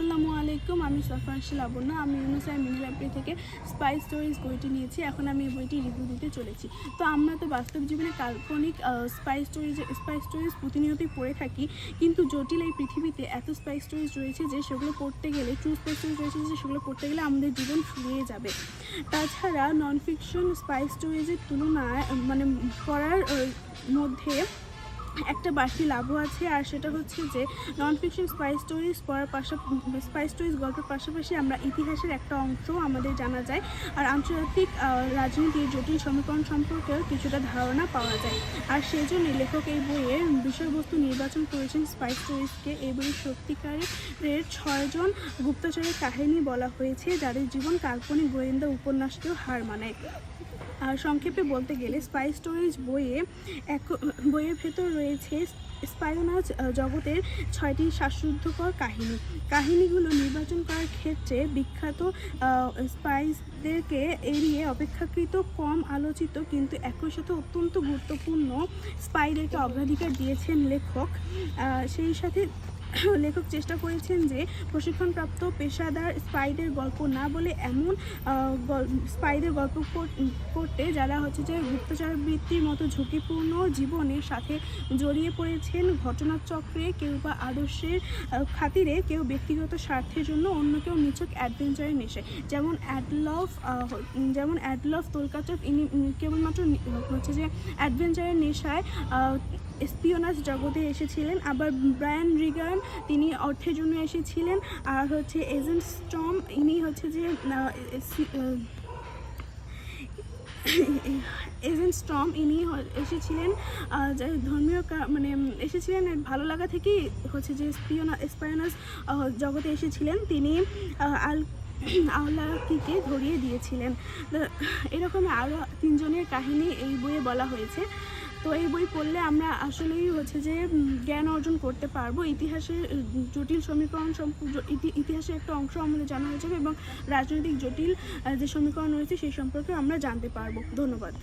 আসসালামু আলাইকুম, আমি সাফারশি লাবণ্য আমি ইউনুসাই মিনি লাইব্রেরি থেকে স্পাই স্টোরিজ বইটি নিয়েছি। এখন আমি এই বইটি রিভিউ দিতে চলেছি। তো আমরা তো বাস্তব জীবনে কাল্পনিক স্পাই স্টোরিজ স্পাই স্টোরিজ প্রতিনিয়তই পড়ে থাকি, কিন্তু জটিল এই পৃথিবীতে এত স্পাই স্টোরিজ রয়েছে যে সেগুলো পড়তে গেলে ট্রু স্পাই স্টোরিজ রয়েছে যে সেগুলো পড়তে গেলে আমাদের জীবন ফুরিয়ে যাবে। তাছাড়া নন ফিকশন স্পাই স্টোরিজের তুলনায় মানে পড়ার মধ্যে একটা বাড়তি লাভও আছে, আর সেটা হচ্ছে যে নন ফিকশন স্পাই স্টোরিজ পড়ার পাশাপাশি স্পাই স্টোরিজ গল্পের পাশাপাশি আমরা ইতিহাসের একটা অংশ আমাদের জানা যায়, আর আন্তর্জাতিক রাজনীতির জটিল সমীকরণ সম্পর্কেও কিছুটা ধারণা পাওয়া যায়। আর সেই জন্য লেখক এই বইয়ের বিষয়বস্তু নির্বাচন করেছেন স্পাই স্টোরিজকে এই বইয়ের সত্যিকারের ছয়জন গুপ্তচরের কাহিনী বলা হয়েছে, যাদের জীবন কাল্পনিক গোয়েন্দা উপন্যাসকেও হার মানায়। সংক্ষেপে বলতে গেলে স্পাই স্টোরিজ বইয়ে এক, বইয়ের ভেতর রয়েছে স্পাইওনাজ জগতের ছয়টি শ্বাসরুদ্ধকর কাহিনী। কাহিনীগুলো নির্বাচন করার ক্ষেত্রে বিখ্যাত স্পাইসদেরকে এড়িয়ে অপেক্ষাকৃত কম আলোচিত কিন্তু একই সাথে অত্যন্ত গুরুত্বপূর্ণ স্পাইদেরকে অগ্রাধিকার দিয়েছেন লেখক। সেই সাথে লেখক চেষ্টা করেছেন যে প্রশিক্ষণপ্রাপ্ত পেশাদার স্পাইদের গল্প না বলে এমন স্পাইদের গল্প করতে যারা হচ্ছে যে গুপ্তচর বৃত্তির মতো ঝুঁকিপূর্ণ জীবনের সাথে জড়িয়ে পড়েছেন ঘটনাচক্রে কেউ বা আদর্শের খাতিরে কেউ ব্যক্তিগত স্বার্থের জন্য অন্য কেউ নিছক অ্যাডভেঞ্চারে নেশে। যেমন অ্যাডলফ যেমন অ্যাডলফ তোলকাচক ইনি কেবলমাত্র হচ্ছে যে অ্যাডভেঞ্চারের নেশায় আহ, স্পিওনাজ জগতে এসেছিলেন। আবার ব্রায়ান রিগান তিনি অর্থের জন্য এসেছিলেন। আর হচ্ছে এজেন্ট স্টম, ইনি হচ্ছে যে এজেন্ট স্টম, ইনি এসেছিলেন ধর্মীয় মানে এসেছিলেন ভালো লাগা থেকেই হচ্ছে যে স্পিওনা, স্পায়োনাস জগতে এসেছিলেন। তিনি আল আওলাকিকে ধরিয়ে দিয়েছিলেন। এরকম আরও তিনজনের কাহিনী এই বইয়ে বলা হয়েছে। তো এই বই পড়লে আমরা আসলেই হচ্ছে যে জ্ঞান অর্জন করতে পারব। ইতিহাসে জটিল সমীকরণ ইতিহাসের একটা অংশ আমাদের জানা হয়ে যাবে এবং রাজনৈতিক জটিল যে সমীকরণ রয়েছে, সেই সম্পর্কে আমরা জানতে পারব। ধন্যবাদ।